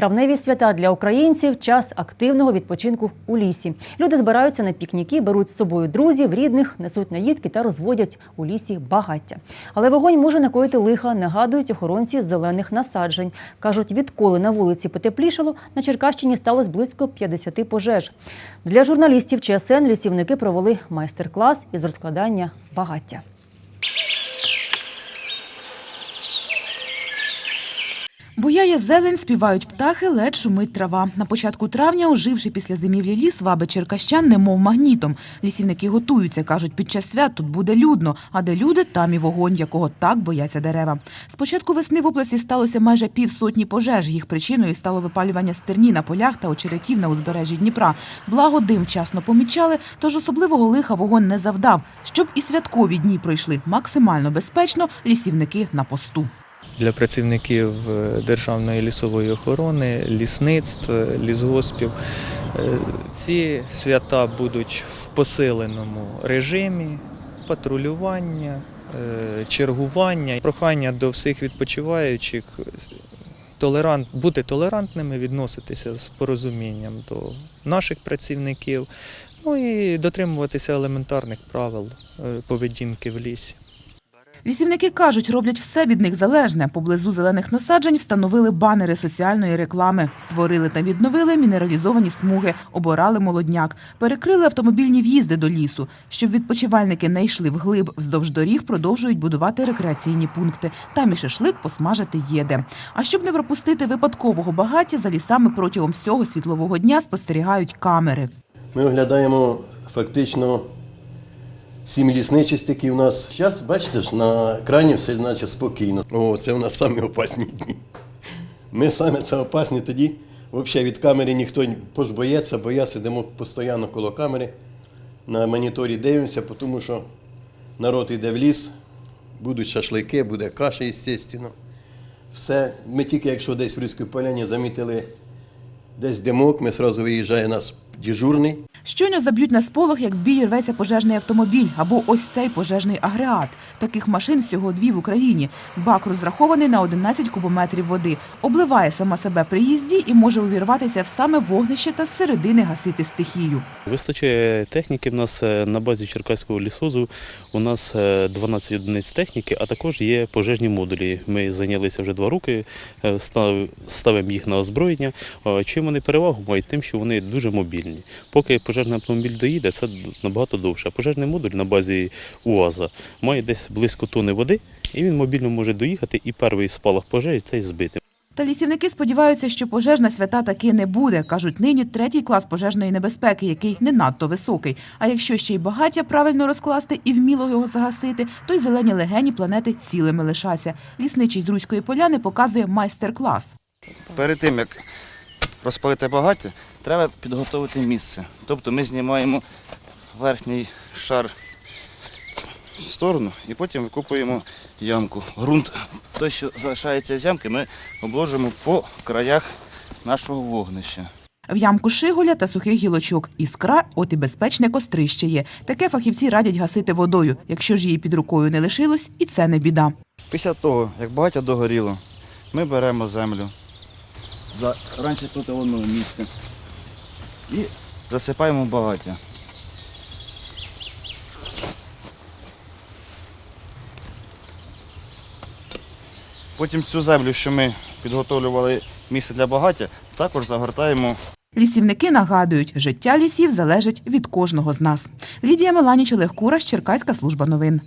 Травневі свята для українців час активного відпочинку у лісі. Люди збираються на пікніки, беруть з собою друзів, рідних, несуть наїдки та розводять у лісі багаття. Але вогонь може накоїти лиха, нагадують охоронці зелених насаджень. кажуть, відколи на вулиці потеплішало, на Черкащині сталося близько 50 пожеж. Для журналістів ЧСН лісівники провели майстер-клас із розкладання багаття. Буяє зелень, співають птахи, ледь шумить трава. На початку травня, оживши після зимівлі ліс, вабить черкащан, немов магнітом. Лісівники готуються, кажуть, під час свят тут буде людно, а де люди, там і вогонь, якого так бояться дерева. З початку весни в області сталося майже півсотні пожеж. Їх причиною стало випалювання стерні на полях та очеретів на узбережжі Дніпра. Благо дим вчасно помічали, тож особливого лиха вогонь не завдав. Щоб і святкові дні пройшли максимально безпечно, лісівники на посту. Для працівників е, Державної лісової охорони, лісництв, е, лісгоспів. Е, Ці свята будуть в посиленому режимі патрулювання, чергування. Прохання до всіх відпочиваючих толерант, бути толерантними, відноситися з порозумінням до наших працівників, ну і дотримуватися елементарних правил поведінки в лісі. Лісівники кажуть, роблять все від них залежне. Поблизу зелених насаджень встановили банери соціальної реклами, створили та відновили мінералізовані смуги, оборали молодняк, перекрили автомобільні в'їзди до лісу. Щоб відпочивальники не йшли вглиб, вздовж доріг продовжують будувати рекреаційні пункти. Там і шашлик посмажити є де. А щоб не пропустити випадкового багаття, за лісами протягом всього світлового дня спостерігають камери. Ми оглядаємо фактично сім лісничість, які в нас. Зараз, бачите ж, на екрані все наче спокійно. О, це в нас самі опасні дні. Ми саме це опасні тоді. Взагалі від камери ніхто не позбоється, бо я сидимо постійно коло камери. На моніторі дивимося, тому що народ йде в ліс, будуть шашлики, буде каша, звісно. Все. Ми тільки, якщо десь в Різькій поляні замітили десь димок, ми одразу виїжджає нас дежурний. Щойно заб'ють на сполох, як в бій рветься пожежний автомобіль або ось цей пожежний агрегат. Таких машин всього дві в Україні. Бак розрахований на 11 кубометрів води. Обливає сама себе при їзді і може увірватися в саме вогнище та з середини гасити стихію. Вистачає техніки в нас е, на базі Черкаського лісозу. У нас е, 12 одиниць техніки, а також є пожежні модулі. Ми зайнялися вже два роки, е, ставимо їх на озброєння. Е, Чим вони перевагу мають? Тим, що вони дуже мобільні. Поки пожежний автомобіль доїде, це набагато довше. А пожежний модуль на базі УАЗа має десь близько тони води, і він мобільно може доїхати і перший спалах пожежі цей збити. Та лісівники сподіваються, що пожежна свята таки не буде. Кажуть, нині третій клас пожежної небезпеки, який не надто високий. А якщо ще й багаття правильно розкласти і вміло його загасити, то й зелені легені планети цілими лишаться. Лісничий з Руської поляни показує майстер-клас. Перед тим, як розпалити багаття, треба підготувати місце. Тобто ми знімаємо верхній шар в сторону і потім викопуємо ямку. Грунт, той, що залишається з ямки, ми обложимо по краях нашого вогнища. В ямку шиголя та сухих гілочок. Іскра, от і безпечне кострище є. Таке фахівці радять гасити водою. Якщо ж її під рукою не лишилось, і це не біда. Після того, як багаття догоріло, ми беремо землю за раніше протилонного місця і засипаємо багаття. Потім цю землю, що ми підготовлювали місце для багаття, також загортаємо Лісівники нагадують, життя лісів залежить від кожного з нас. Лідія Меланіч, Олег Кураш, Черкаська служба новин.